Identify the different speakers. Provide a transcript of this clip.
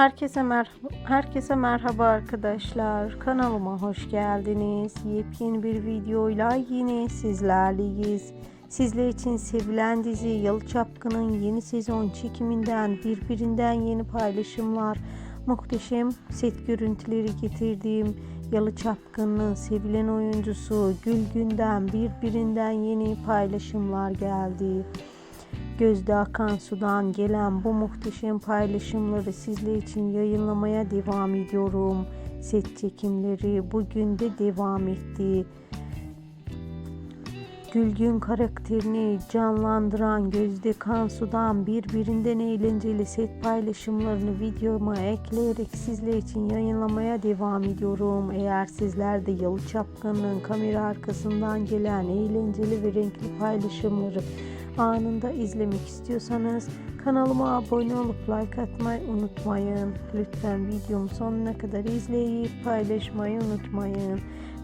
Speaker 1: Herkese merhaba, herkese merhaba arkadaşlar. Kanalıma hoş geldiniz. Yepyeni bir videoyla yine sizlerleyiz. Sizler için sevilen dizi Yalı Çapkın'ın yeni sezon çekiminden birbirinden yeni paylaşımlar, muhteşem set görüntüleri getirdiğim Yalı Çapkın'ın sevilen oyuncusu Gülgün'den birbirinden yeni paylaşımlar geldi. Gözde akan sudan gelen bu muhteşem paylaşımları sizler için yayınlamaya devam ediyorum. Set çekimleri bugün de devam etti. Gülgün karakterini canlandıran Gözde Kansu'dan birbirinden eğlenceli set paylaşımlarını videoma ekleyerek sizler için yayınlamaya devam ediyorum. Eğer sizler de Yalı Çapkın'ın kamera arkasından gelen eğlenceli ve renkli paylaşımları anında izlemek istiyorsanız kanalıma abone olup like atmayı unutmayın. Lütfen videomu sonuna kadar izleyip paylaşmayı unutmayın.